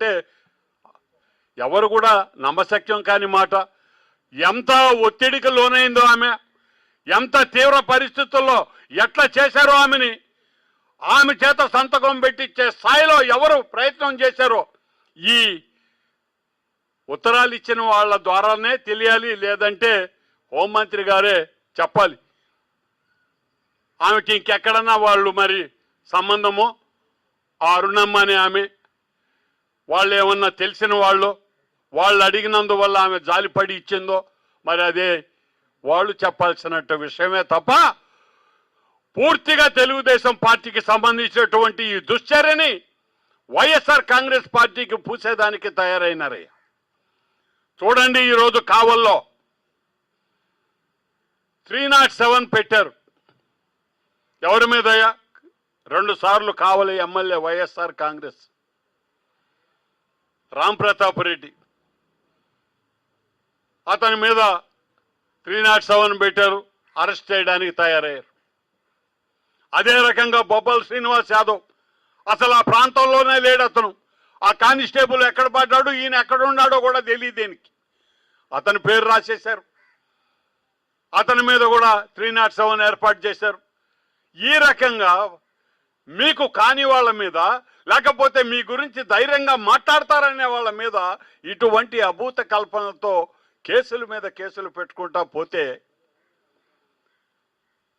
అంటే ఎవరు కూడా నమ్మశక్యం కాని మాట. ఎంత ఒత్తిడికి లోనైందో ఆమె ఎంత తీవ్ర పరిస్థితుల్లో ఎట్లా చేశారో ఆమెని ఆమె చేత సంతకం పెట్టించే స్థాయిలో ఎవరు ప్రయత్నం చేశారో ఈ ఉత్తరాలు ఇచ్చిన వాళ్ళ ద్వారానే తెలియాలి లేదంటే హోంమంత్రి గారే చెప్పాలి. ఆమెకి ఇంకెక్కడన్నా వాళ్ళు మరి సంబంధము? ఆ అరుణమ్మ అనే ఆమె వాళ్ళు ఏమన్నా తెలిసిన వాళ్ళు వాళ్ళు అడిగినందువల్ల ఆమె జాలిపడి ఇచ్చిందో మరి అదే వాళ్ళు చెప్పాల్సినట్టు విషయమే తప్ప పూర్తిగా తెలుగుదేశం పార్టీకి సంబంధించినటువంటి ఈ దుశ్చర్యని వైఎస్ఆర్ కాంగ్రెస్ పార్టీకి పూసేదానికి తయారైనారయ్య. చూడండి ఈరోజు కావల్లో త్రీ నాట్ సెవెన్ పెట్టారు. ఎవరి మీదయ్యా? రెండు సార్లు కావాలి MLA YSR Congress. Ram Pratap Reddy. అతని మీద త్రీ నాట్ సెవెన్ పెట్టారు అరెస్ట్ చేయడానికి తయారయ్యారు. అదే రకంగా బొబ్బల్ శ్రీనివాస్ యాదవ్ అసలు ఆ ప్రాంతంలోనే లేడు అతను. ఆ కానిస్టేబుల్ ఎక్కడ పడ్డాడు ఈయన ఎక్కడ ఉన్నాడో కూడా తెలియదు దేనికి. అతని పేరు రాసేశారు. అతని మీద కూడా త్రీ నాట్ సెవెన్ ఏర్పాటు చేశారు. ఈ రకంగా మీకు కాని వాళ్ళ మీద లేకపోతే మీ గురించి ధైర్యంగా మాట్లాడతారనే వాళ్ళ మీద ఇటువంటి అభూత కల్పనతో కేసుల మీద కేసులు పెట్టుకుంటా పోతే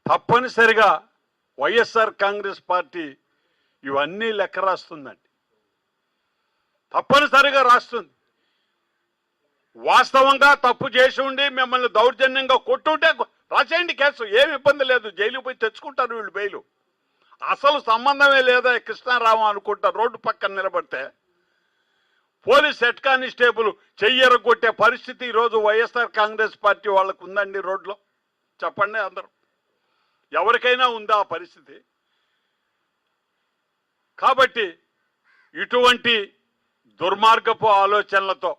తప్పనిసరిగా వైఎస్ఆర్ కాంగ్రెస్ పార్టీ ఇవన్నీ లెక్క రాస్తుందండి. తప్పనిసరిగా రాస్తుంది. వాస్తవంగా తప్పు చేసి ఉండి మిమ్మల్ని దౌర్జన్యంగా కొట్టుంటే రాసేయండి కేసు ఏమి ఇబ్బంది లేదు జైలుకి పోయి తెచ్చుకుంటారు వీళ్ళు బెయిలు. అసలు సంబంధమే లేదా కృష్ణారావు అనుకుంటా రోడ్డు పక్కన నిలబడితే? పోలీస్ హెడ్ కానిస్టేబుల్ చెయ్యరగొట్టే పరిస్థితి ఈరోజు వైఎస్ఆర్ కాంగ్రెస్ పార్టీ వాళ్ళకు ఉందండి రోడ్లో. చెప్పండి అందరూ. ఎవరికైనా ఉందా ఆ పరిస్థితి? కాబట్టి ఇటువంటి దుర్మార్గపు ఆలోచనలతో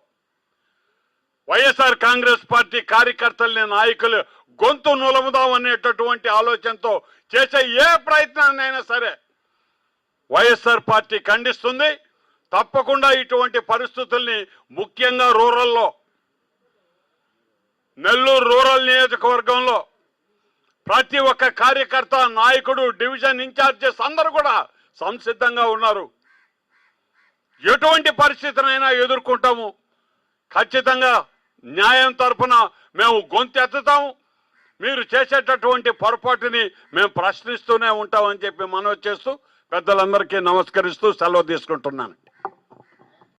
వైఎస్ఆర్ కాంగ్రెస్ పార్టీ కార్యకర్తల్ని నాయకులు గొంతు నులముదాం అనేటటువంటి ఆలోచనతో చేసే ఏ ప్రయత్నాన్నైనా సరే వైఎస్ఆర్ పార్టీ ఖండిస్తుంది. తప్పకుండా ఇటువంటి పరిస్థితుల్ని ముఖ్యంగా రూరల్లో నెల్లూరు రూరల్ నియోజకవర్గంలో ప్రతి ఒక్క కార్యకర్త నాయకుడు డివిజన్ ఇన్ఛార్జెస్ అందరూ కూడా సంసిద్ధంగా ఉన్నారు. ఎటువంటి పరిస్థితినైనా ఎదుర్కొంటాము. ఖచ్చితంగా న్యాయం తరఫున మేము గొంతెత్తుతాము మీరు చేసేటటువంటి పొరపాటుని మేము ప్రశ్నిస్తూనే ఉంటామని చెప్పి మనవి చేస్తూ పెద్దలందరికీ నమస్కరిస్తూ సెలవు తీసుకుంటున్నాను.